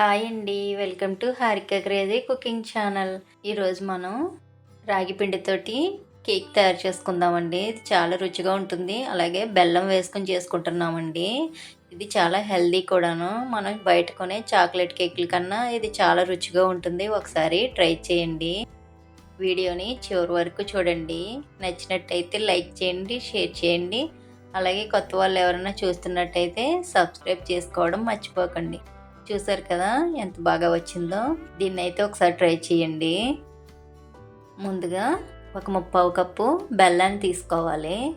Hi అండి welcome to Harika crazy cooking channel. ఈరోజు మనం రాగి పిండితోటి కేక్ తయారు చేసుకుందామండి. ఇది చాలా రుచిగా ఉంటుంది. అలాగే బెల్లం వేసుకొని చేసుకుంటున్నామండి. ఇది చాలా హెల్దీ కూడాను. మనం బయట కొనే చాక్లెట్ కేకుల కన్నా ఇది చాలా రుచిగా ఉంటుంది. ఒకసారి ట్రై చేయండి. వీడియోని చివరి వరకు చూడండి. నచ్చినట్టయితే లైక్ చేయండి షేర్ చేయండి. అలాగే కొత్త వాళ్ళు ఎవరైనా చూస్తున్నట్టయితే సబ్స్క్రైబ్ చేసుకోవడం మర్చిపోకండి. చూసారు కదా ఎంత బాగా వచ్చిందో? దీన్ని అయితే ఒకసారి ట్రై చేయండి. ముందుగా ఒక ముప్పావు కప్పు బెల్లాన్ని తీసుకోవాలి.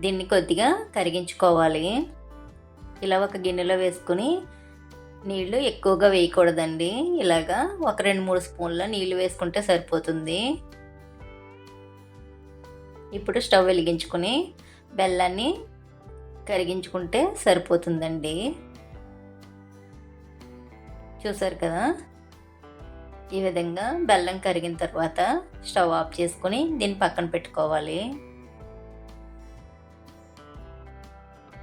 దీన్ని కొద్దిగా కరిగించుకోవాలి. ఇలా ఒక గిన్నెలో వేసుకుని నీళ్ళు ఎక్కువగా వేయకూడదండి. ఇలాగా ఒక రెండు మూడు స్పూన్ల నీళ్ళు వేసుకుంటే సరిపోతుంది. ఇప్పుడు స్టవ్ వెలిగించుకుని బెల్లాన్ని కరిగించుకుంటే సరిపోతుందండి. చూసారు కదా? ఈ విధంగా బెల్లం కరిగిన తర్వాత స్టవ్ ఆఫ్ చేసుకుని దీన్ని పక్కన పెట్టుకోవాలి.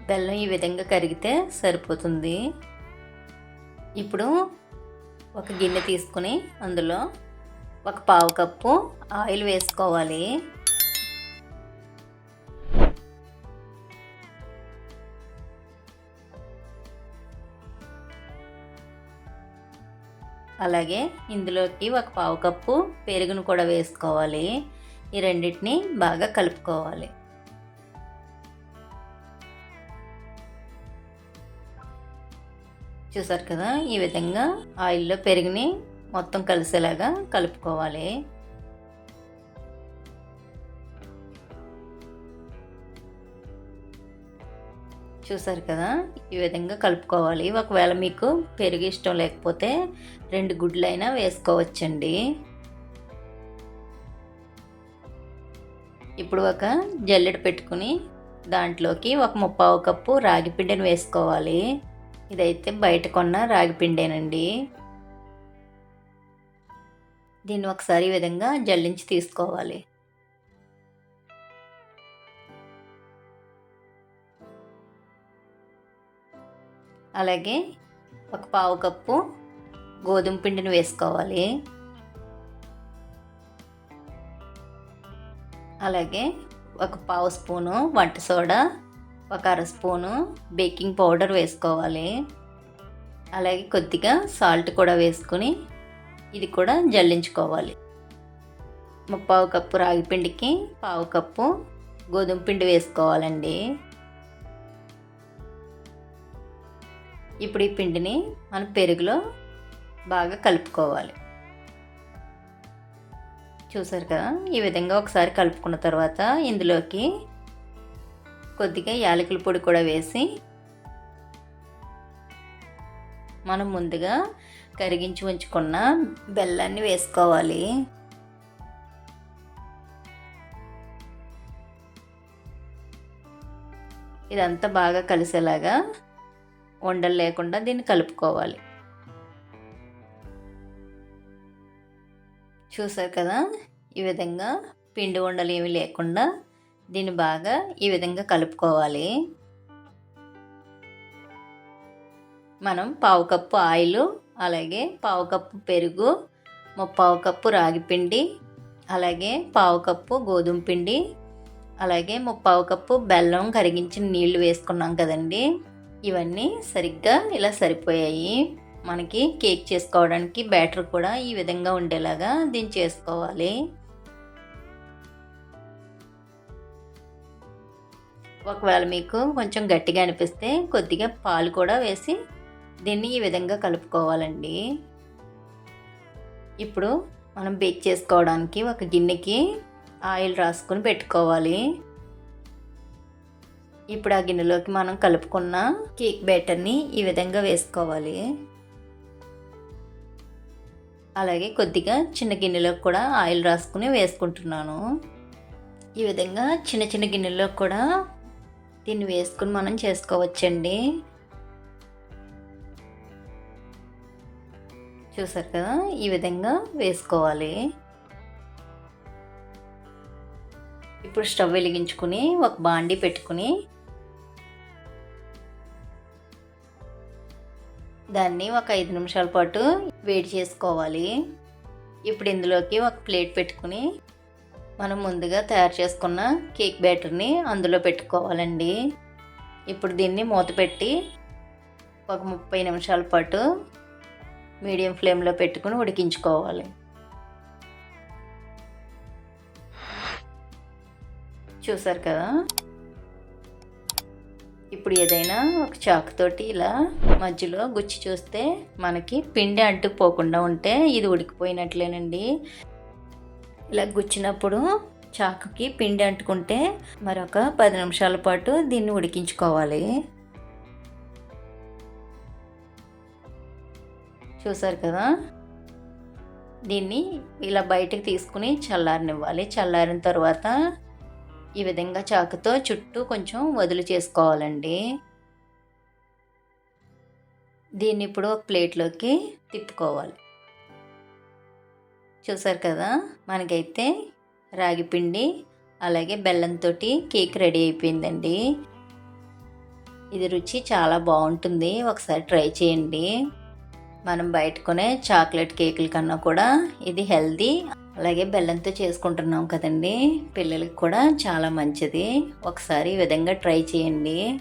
బెల్లం ఈ విధంగా కరిగితే సరిపోతుంది. ఇప్పుడు ఒక గిన్నె తీసుకుని అందులో ఒక పావు కప్పు ఆయిల్ వేసుకోవాలి. అలాగే ఇందులోకి ఒక పావు కప్పు పెరుగును కూడా వేసుకోవాలి. ఈ రెండింటిని బాగా కలుపుకోవాలి. చూసారు కదా? ఈ విధంగా ఆయిల్లో పెరుగుని మొత్తం కలిసేలాగా కలుపుకోవాలి. చూసారు కదా? ఈ విధంగా కలుపుకోవాలి. ఒకవేళ మీకు పెరుగు ఇష్టం లేకపోతే రెండు గుడ్లైనా వేసుకోవచ్చండి. ఇప్పుడు ఒక జల్లెడ పెట్టుకుని దాంట్లోకి ఒక ముప్పావు కప్పు రాగి పిండిని వేసుకోవాలి. ఇదైతే బయట కొన్న రాగి పిండేనండి. దీన్ని ఒకసారి ఈ విధంగా జల్లించి తీసుకోవాలి. అలాగే ఒక పావు కప్పు గోధుమ పిండిని వేసుకోవాలి. అలాగే ఒక పావు స్పూను వంట సోడా ఒక అర స్పూను బేకింగ్ పౌడర్ వేసుకోవాలి. అలాగే కొద్దిగా సాల్ట్ కూడా వేసుకుని ఇది కూడా జల్లించుకోవాలి. ముప్పావు కప్పు రాగి పిండికి పావు కప్పు గోధుమ పిండి వేసుకోవాలండి. ఇప్పుడు ఈ పిండిని మన పెరుగులో బాగా కలుపుకోవాలి. చూసారు కదా? ఈ విధంగా ఒకసారి కలుపుకున్న తర్వాత ఇందులోకి కొద్దిగా యాలకుల పొడి కూడా వేసి మనం ముందుగా కరిగించి ఉంచుకున్న బెల్లాన్ని వేసుకోవాలి. ఇదంతా బాగా కలిసేలాగా ఉండలు లేకుండా దీన్ని కలుపుకోవాలి. చూసారు కదా? ఈ విధంగా పిండి ఉండలు ఏమి లేకుండా దీన్ని బాగా ఈ విధంగా కలుపుకోవాలి. మనం పావు కప్పు ఆయిల్ అలాగే పావు కప్పు పెరుగు ముప్పావు కప్పు రాగి పిండి అలాగే పావు కప్పు గోధుమ పిండి అలాగే ముప్పావు కప్పు బెల్లం కరిగించిన నీళ్ళు వేసుకున్నాం కదండి? ఇవన్నీ సరిగ్గా ఇలా సరిపోయాయి. మనకి కేక్ చేసుకోవడానికి బ్యాటర్ కూడా ఈ విధంగా ఉండేలాగా దీన్ని చేసుకోవాలి. ఒకవేళ మీకు కొంచెం గట్టిగా అనిపిస్తే కొద్దిగా పాలు కూడా వేసి దీన్ని ఈ విధంగా కలుపుకోవాలండి. ఇప్పుడు మనం బేక్ చేసుకోవడానికి ఒక గిన్నెకి ఆయిల్ రాసుకొని పెట్టుకోవాలి. ఇప్పుడు ఆ గిన్నెలోకి మనం కలుపుకున్న కేక్ బ్యాటర్ని ఈ విధంగా వేసుకోవాలి. అలాగే కొద్దిగా చిన్న గిన్నెలోకి కూడా ఆయిల్ రాసుకుని వేసుకుంటున్నాను. ఈ విధంగా చిన్న చిన్న గిన్నెలో కూడా దీన్ని వేసుకుని మనం చేసుకోవచ్చండి. చూసారు కదా? ఈ విధంగా వేసుకోవాలి. ఇప్పుడు స్టవ్ వెలిగించుకుని ఒక బాండి పెట్టుకుని దాన్ని ఒక ఐదు నిమిషాల పాటు వేడి చేసుకోవాలి. ఇప్పుడు ఇందులోకి ఒక ప్లేట్ పెట్టుకుని మనం ముందుగా తయారు చేసుకున్న కేక్ బ్యాటర్ని అందులో పెట్టుకోవాలండి. ఇప్పుడు దీన్ని మూత పెట్టి ఒక ముప్పై నిమిషాల పాటు మీడియం ఫ్లేమ్లో పెట్టుకుని ఉడికించుకోవాలి. చూసారు కదా? ఇప్పుడు ఏదైనా ఒక చాకుతోటి ఇలా మధ్యలో గుచ్చి చూస్తే మనకి పిండి అంటుకుపోకుండా ఉంటే ఇది ఉడికిపోయినట్లేనండి. ఇలా గుచ్చినప్పుడు చాకుకి పిండి అంటుకుంటే మరొక పది నిమిషాల పాటు దీన్ని ఉడికించుకోవాలి. చూసారు కదా? దీన్ని ఇలా బయటకు తీసుకుని చల్లారనివ్వాలి. చల్లారిన తర్వాత ఈ విధంగా చాకుతో చుట్టూ కొంచెం వదులు చేసుకోవాలండి. దీన్ని ఇప్పుడు ఒక ప్లేట్లోకి తిప్పుకోవాలి. చూసారు కదా మనకైతే రాగి పిండి అలాగే బెల్లంతో కేక్ రెడీ అయిపోయిందండి. ఇది రుచి చాలా బాగుంటుంది. ఒకసారి ట్రై చేయండి. మనం బయట కొనే చాక్లెట్ కేకుల కన్నా కూడా ఇది హెల్దీ అలాగే బెల్లంతో చేసుకుంటున్నాం కదండి. పిల్లలకి కూడా చాలా మంచిది. ఒకసారి ఈ విధంగా ట్రై చేయండి.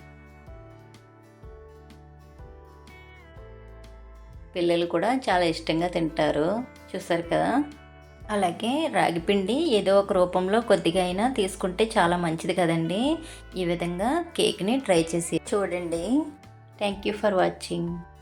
పిల్లలు కూడా చాలా ఇష్టంగా తింటారు. చూసారు కదా? అలాగే రాగిపిండి ఏదో ఒక రూపంలో కొద్దిగా అయినా తీసుకుంటే చాలా మంచిది కదండి. ఈ విధంగా కేక్ని ట్రై చేసి చూడండి. Thank you for watching.